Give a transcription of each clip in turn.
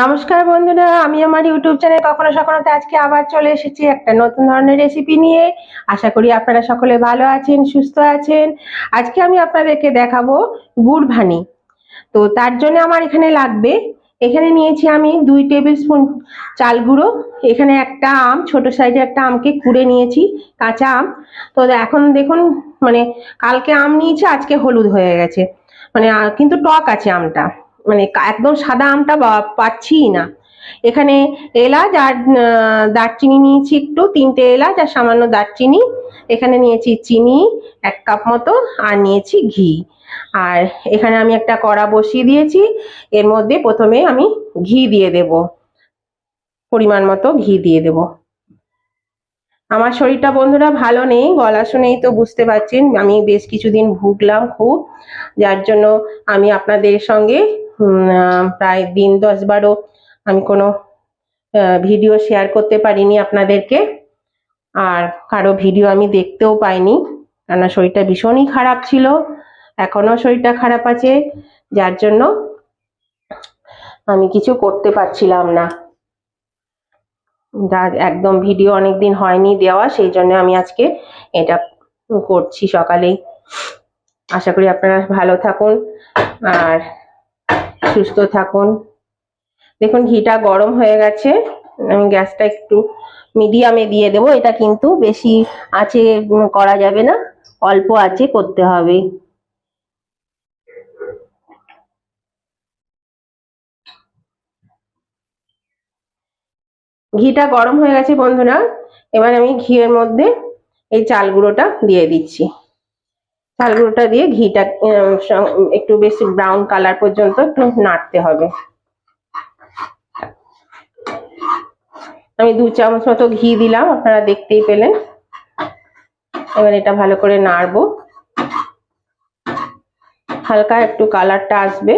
নমস্কার বন্ধুরা, আমি আমার ইউটিউব চ্যানেল কখনো সখনোতে আজকে আবার চলে এসেছি একটা নতুন ধরনের রেসিপি নিয়ে। আশা করি আপনারা সকলে ভালো আছেন, সুস্থ আছেন। আজকে আমি আপনাদেরকে দেখাবো গুড় ভানি তো তার জন্য আমার এখানে লাগবে, এখানে নিয়েছি আমি দুই টেবিল স্পুন চাল গুঁড়ো। এখানে একটা আম, ছোট সাইজের একটা আমকে কুড়ে নিয়েছি, কাঁচা আম। তো এখন দেখুন মানে কালকে আম নিয়েছি, আজকে হলুদ হয়ে গেছে। মানে কিন্তু টক আছে আমটা। মানে একদম সাদা আমটা পাচ্ছিই না। এখানে এলাচ আর দারচিনি নিয়েছি একটু, তিনটে এলাচ আর সামান্য দারচিনি। এখানে নিয়েছি চিনি এক কাপ মতো আর নিয়েছি ঘি। আর এখানে আমি একটা কড়া বসিয়ে দিয়েছি। এর মধ্যে প্রথমে আমি ঘি দিয়ে দেব। পরিমাণ মতো ঘি দিয়ে দেব। আমার শরীরটা বন্ধুরা ভালো নেই, গলা শুনেই তো বুঝতে পারছেন, আমি বেশ কিছুদিন ভুগলাম খুব। যার জন্য আমি আপনাদের সঙ্গে প্রায় দিন দশ বারো আমি কোনো ভিডিও শেয়ার করতে পারিনি আপনাদেরকে। আর কারও ভিডিও আমি দেখতেও পাইনি, কেননা শরীরটা ভীষণই খারাপ ছিল। এখনও শরীরটা খারাপ আছে, যার জন্য আমি কিছু করতে পারছিলাম না। যা একদম ভিডিও অনেক দিন হয়নি দেওয়া, সেই জন্য আমি আজকে এটা করছি সকালেই। আশা করি আপনারা ভালো থাকুন। আর সুস্থ থাকুন। দেখুন, ঘিটা গরম হয়ে গেছে। আমি গ্যাসটা একটু মিডিয়ামে দিয়ে দেবো। এটা কিন্তু বেশি আছে করা যাবে না, অল্প আছে করতে হবে। ঘিটা গরম হয়ে গেছে বন্ধুরা। এবার আমি ঘিয়ের মধ্যে এই চাল গুঁড়োটা দিয়ে দিচ্ছি। চাল দিয়ে ঘিটা একটু বেশি ব্রাউন কালার পর্যন্ত একটু নাড়তে হবে। আমি দু চামচ মতো ঘি দিলাম, আপনারা দেখতেই পেলেন। এবার এটা ভালো করে নাড়বো। হালকা একটু কালারটা আসবে।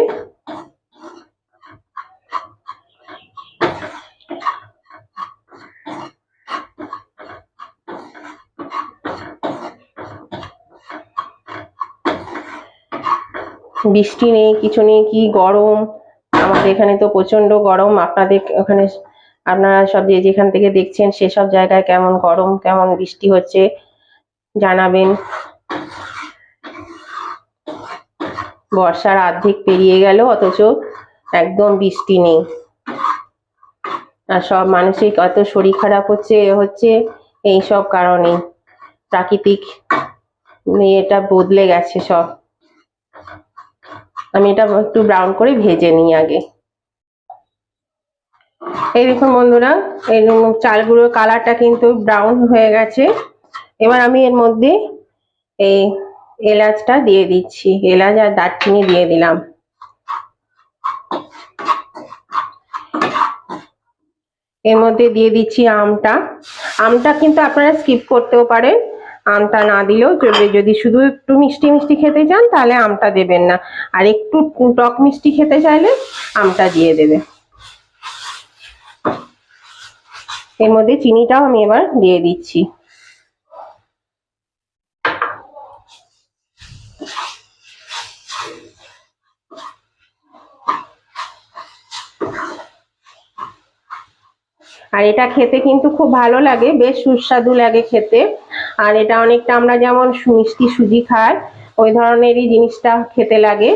বৃষ্টি নেই, কিছু নেই, কি গরম? আমাদের এখানে তো প্রচণ্ড গরম। আপনাদের ওখানে আপনারা সব যে যেখান থেকে দেখছেন সেসব জায়গায় কেমন গরম, কেমন বৃষ্টি হচ্ছে, জানাবেন। বর্ষার অর্ধেক পেরিয়ে গেল, অথচ একদম বৃষ্টি নেই। আর সব মানুষের কত শরীর খারাপ হচ্ছে হচ্ছে এই সব কারণে। প্রাকৃতিক এটা বদলে গেছে সব। আমি এটা একটু ব্রাউন করে ভেজে নিই আগে। এই দেখুন বন্ধুরা, এই চাল গুঁড়োর কালারটা কিন্তু ব্রাউন হয়ে গেছে। এবার আমি এর মধ্যে এই এলাচটা দিয়ে দিচ্ছি, এলাচ আর দারচিনি দিয়ে দিলাম। এর মধ্যে দিয়ে দিচ্ছি আমটা। আমটা কিন্তু আপনারা স্কিপ করতেও পারেন। আমটা না দিলেও চলবে। যদি শুধু একটু মিষ্টি মিষ্টি খেতে চান, তাহলে আমটা দেবেন না। আর একটু টক মিষ্টি খেতে চাইলে আমটা দিয়ে দেবে। এর মধ্যে চিনিটাও আমি এবার দিয়ে দিচ্ছি। আর এটা খেতে কিন্তু খুব ভালো লাগে, বেশ সুস্বাদু লাগে খেতে। আর এটা অনেকটা আমরা যেমন মিষ্টি সুজি খাই, ওই ধরনেরই জিনিসটা খেতে লাগে।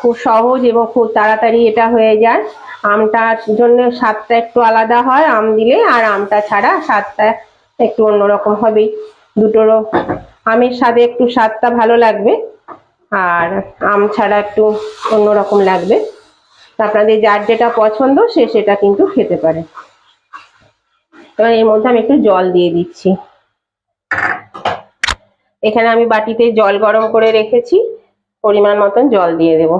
খুব সহজ এবং খুব তাড়াতাড়ি এটা হয়ে যায়। আমটার জন্য স্বাদটা একটু আলাদা হয়, আম দিলে, আর আমটা ছাড়া স্বাদটা একটু অন্যরকম হবেই। দুটোরও আমের স্বাদে একটু স্বাদটা ভালো লাগবে, আর আম ছাড়া একটু অন্যরকম লাগবে। আপনাদের যার যেটা পছন্দ, সে সেটা কিন্তু খেতে পারে। এবার এর মধ্যে আমি একটু জল দিয়ে দিচ্ছি। এখানে আমি বাটিতে জল গরম করে রেখেছি, পরিমাণ মতন জল দিয়ে দেব।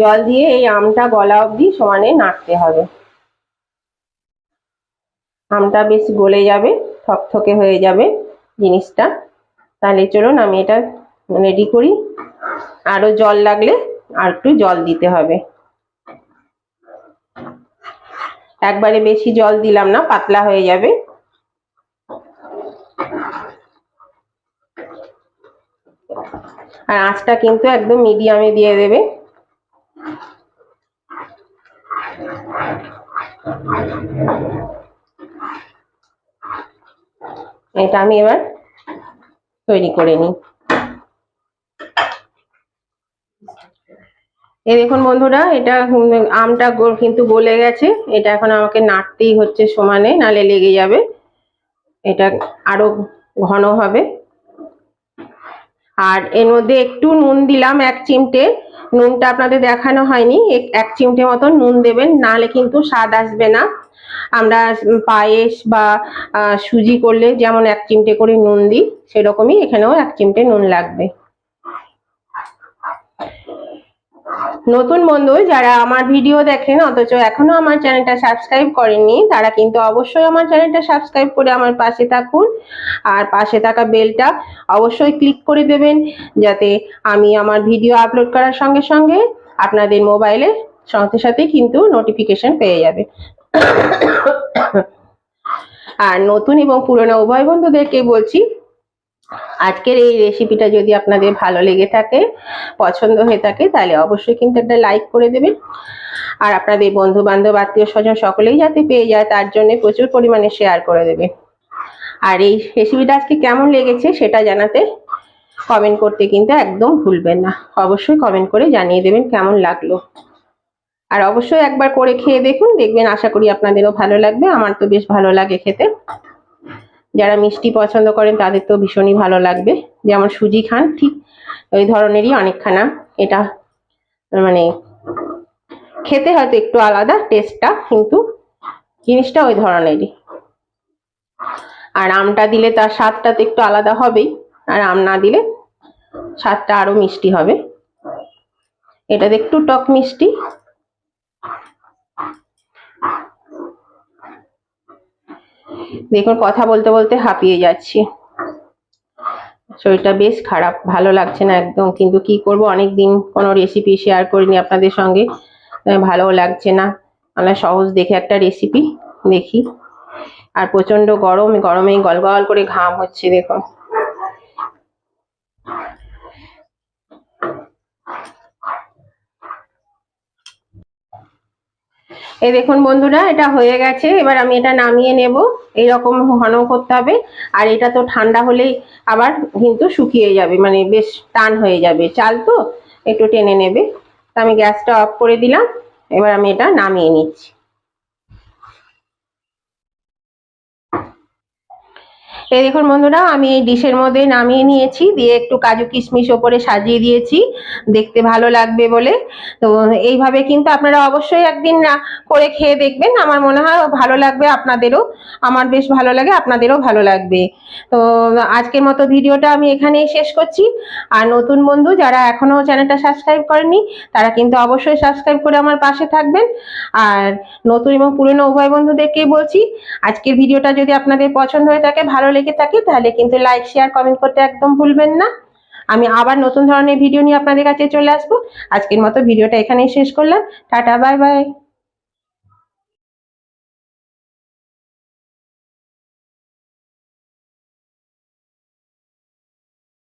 জল দিয়ে এই আমটা গলা অবধি সমানে নাড়তে হবে। আমটা বেশ গলে যাবে, থকথকে হয়ে যাবে জিনিসটা। তাহলে চলুন আমি এটা রেডি করি। আরও জল লাগলে আর একটু জল দিতে হবে। একবারে বেশি জল দিলাম না, পাতলা হয়ে যাবে। আর আঁচটা কিন্তু একদম মিডিয়ামে দিয়ে দেবে। এটা আমি এবার তৈরি করে নিই। এই দেখুন বন্ধুরা, এটা আমটা কিন্তু গলে গেছে। এটা এখন আমাকে নাড়তেই হচ্ছে সমানে, নালে লেগে যাবে। এটা আরও ঘন হবে। আর এর মধ্যে একটু নুন দিলাম, এক চিমটে। নুনটা আপনাদের দেখানো হয়নি। এক চিমটে মতন নুন দেবেন, নালে কিন্তু স্বাদ আসবে না। আমরা পায়েস বা সুজি করলে যেমন এক চিমটে করে নুন দিই, সেরকমই এখানেও এক চিমটে নুন লাগবে। নতুন বন্ধু যারা আমার ভিডিও দেখেন, অথচ এখনও আমার চ্যানেলটা সাবস্ক্রাইব করেননি, তারা কিন্তু অবশ্যই আমার চ্যানেলটা সাবস্ক্রাইব করে আমার পাশে থাকুন। আর পাশে থাকা বেলটা অবশ্যই ক্লিক করে দেবেন, যাতে আমি আমার ভিডিও আপলোড করার সঙ্গে সঙ্গে আপনাদের মোবাইলে সাথে সাথে কিন্তু নোটিফিকেশন পেয়ে যাবে। আর নতুন এবং পুরনো উভয় বন্ধুদেরকে বলছি আজকের এই রেসিপিটা যদি আপনাদের ভালো লেগে থাকে, পছন্দ হয়ে থাকে, তাহলে অবশ্যই কিন্তু একটা লাইক করে দেবেন। আর আপনাদের বন্ধু বান্ধব আত্মীয় স্বজন সকলেই যাতে পেয়ে যায়, তার জন্য প্রচুর পরিমাণে শেয়ার করে দেবে আর এই রেসিপিটা আজকে কেমন লেগেছে সেটা জানাতে কমেন্ট করতে কিন্তু একদম ভুলবেন না। অবশ্যই কমেন্ট করে জানিয়ে দেবেন কেমন লাগল। আর অবশ্যই একবার করে খেয়ে দেখুন, দেখবেন আশা করি আপনাদেরও ভালো লাগবে। আমার তো বেশ ভালো লাগে খেতে। যারা মিষ্টি পছন্দ করেন, তাদের তো ভীষণই ভালো লাগবে। যেমন সুজি খান, ঠিক ওই ধরনেরই অনেকখানা এটা মানে খেতে হয়তো একটু আলাদা টেস্টটা কিন্তু জিনিসটা ওই ধরনেরই। আর আমটা দিলে তার স্বাদটা তো একটু আলাদা হবেই, আর আম না দিলে স্বাদটা আরও মিষ্টি হবে। এটাতে একটু টক মিষ্টি দেখুন, কথা বলতে বলতে হাঁপিয়ে যাচ্ছি। শরীরটা বেশ খারাপ, ভালো লাগছে না একদম। কিন্তু কি করব অনেক দিন কোনো রেসিপি শেয়ার করিনি আপনাদের সঙ্গে। ভালো লাগছে না। আমরা সহজ দেখে একটা রেসিপি দেখি। আর প্রচণ্ড গরম গরমে গল গল করে ঘাম হচ্ছে, দেখুন। এই দেখুন বন্ধুরা, এটা হয়ে গেছে। এবার আমি এটা নামিয়ে নেব। এইরকম ঘন করতে হবে। আর এটা তো ঠান্ডা হলেই আবার কিন্তু শুকিয়ে যাবে মানে বেশ টান হয়ে যাবে। চাল তো একটু টেনে নেবে। তো আমি গ্যাসটা অফ করে দিলাম। এবার আমি এটা নামিয়ে নিচ্ছি। এই দেখুন বন্ধুরা, আমি এই ডিশের মধ্যে নামিয়ে নিয়েছি, দিয়ে একটু কাজু কিশমিশ ওপরে সাজিয়ে দিয়েছি, দেখতে ভালো লাগবে বলে। তো এইভাবে কিন্তু আপনারা অবশ্যই একদিন করে খেয়ে দেখবেন, আমার মনে হয় ভালো লাগবে আপনাদেরও, আমার বেশ ভালো লাগে, আপনাদেরও ভালো লাগবে। তো আজকের মতো ভিডিওটা আমি এখানেই শেষ করছি। আর নতুন বন্ধু যারা এখনও চ্যানেলটা সাবস্ক্রাইব করেনি তারা কিন্তু অবশ্যই সাবস্ক্রাইব করে আমার পাশে থাকবেন। আর নতুন এবং পুরনো উভয় বন্ধুদেরকেই বলছি, আজকের ভিডিওটা যদি আপনাদের পছন্দ হয়ে থাকে, ভালো লেগে থাকে, তাহলে কিন্তু লাইক শেয়ার কমেন্ট করতে একদম ভুলবেন না। আমি আবার নতুন ধরনের ভিডিও নিয়ে আপনাদের কাছে চলে আসব। আজকের মতো ভিডিওটা এখানেই শেষ করলাম। Tata bye bye